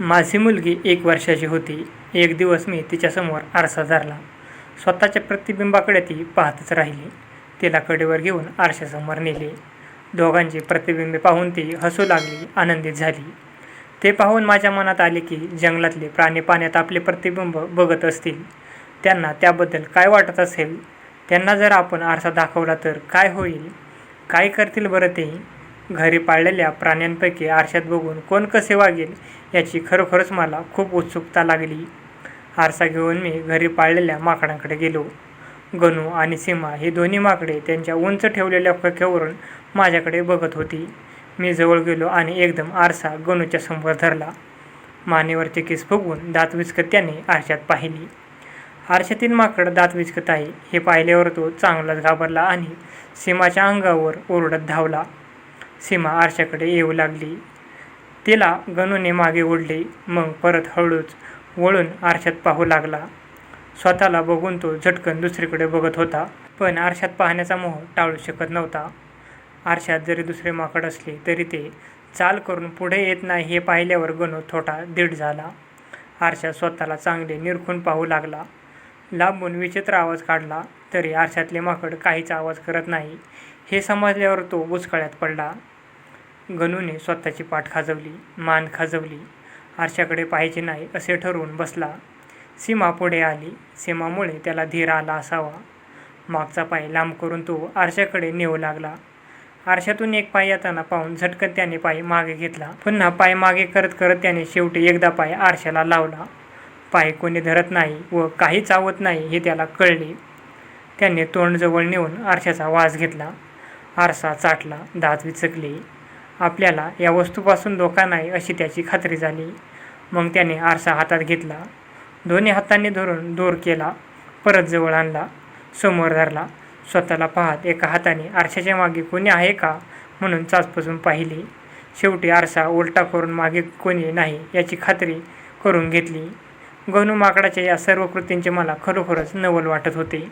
माझी मुलगी एक वर्षाची होती. एक दिवस मी तिच्यासमोर आरसा धरला. स्वतःच्या प्रतिबिंबाकडे ती पाहतच राहिली. तिला कडेवर घेऊन आरशासमोर नेले. दोघांची प्रतिबिंबे पाहून ती हसू लागली आनंदित झाली. ते पाहून माझ्या मनात आले की जंगलातले प्राणी पाण्यात आपले प्रतिबिंब बघत असतील. त्यांना त्याबद्दल काय वाटत असेल? त्यांना जर आपण आरसा दाखवला तर काय होईल? काय करतील बरं ते? घरी पाळलेल्या प्राण्यांपैकी आरशात बघून कोण कसे वागेल याची खरोखरच मला खूप उत्सुकता लागली. आरसा घेऊन मी घरी पाळलेल्या माकडांकडे गेलो. गणू आणि सीमा ही दोन्ही माकडे त्यांच्या उंच ठेवलेल्या खोक्यावरून माझ्याकडे बघत होती. मी जवळ गेलो आणि एकदम आरसा गणूच्या समोर धरला. मानेवरचे केस फुगवून दात विचकत त्याने आरशात पाहिली. आरशातील माकड दात विचकत आहे हे पाहिल्यावर तो चांगलाच घाबरला आणि सीमाच्या अंगावर ओरडत धावला. सीमा आरशाकडे येऊ लागली. तिला गणूने मागे ओढले. मग परत हळूच वळून आरशात पाहू लागला. स्वतःला बघून तो झटकन दुसरीकडे बघत होता. पण आरशात पाहण्याचा मोह टाळू शकत नव्हता. आरशात जरी दुसरे माकड असले तरी ते चाल करून पुढे येत नाही हे पाहिल्यावर गणू थोडा दीड झाला. आरशात स्वतःला चांगले निरखून पाहू लागला. लांबून विचित्र आवाज काढला. तरी आरशातले माकड काहीच आवाज करत नाही. हे समजल्यावर तो बुचकळ्यात पडला. गणूने स्वतःची पाठ खाजवली मान खाजवली आरशाकडे पाहायचे नाही असे ठरवून बसला. सीमा पुढे आली. सीमामुळे त्याला धीर आला असावा. मागचा पाय लांब करून तो आरशाकडे नेऊ लागला. आरशातून एक पाय येताना पाहून झटकन त्याने पाय मागे घेतला. पुन्हा पाय मागे करत करत त्याने शेवटी एकदा पाय आरशाला लावला. पाय कोणी धरत नाही व काही चावत नाही हे त्याला कळले. त्याने तोंडजवळ नेऊन आरशाचा वास घेतला. आरसा चाटला. दात विचकले. आपल्याला या वस्तूपासून धोका नाही अशी त्याची खात्री झाली. मग त्याने आरसा हातात घेतला. दोन्ही हातांनी धरून दूर केला परत जवळ आणला समोर धरला. स्वतःला पाहत एका हाताने आरशाच्या मागे कोणी आहे का म्हणून चाचपासून पाहिली. शेवटी आरसा उलटा करून मागे कोणी नाही याची खात्री करून घेतली. गणू माकडाच्या या सर्व कृतींचे मला खरोखरच नवल वाटत होते.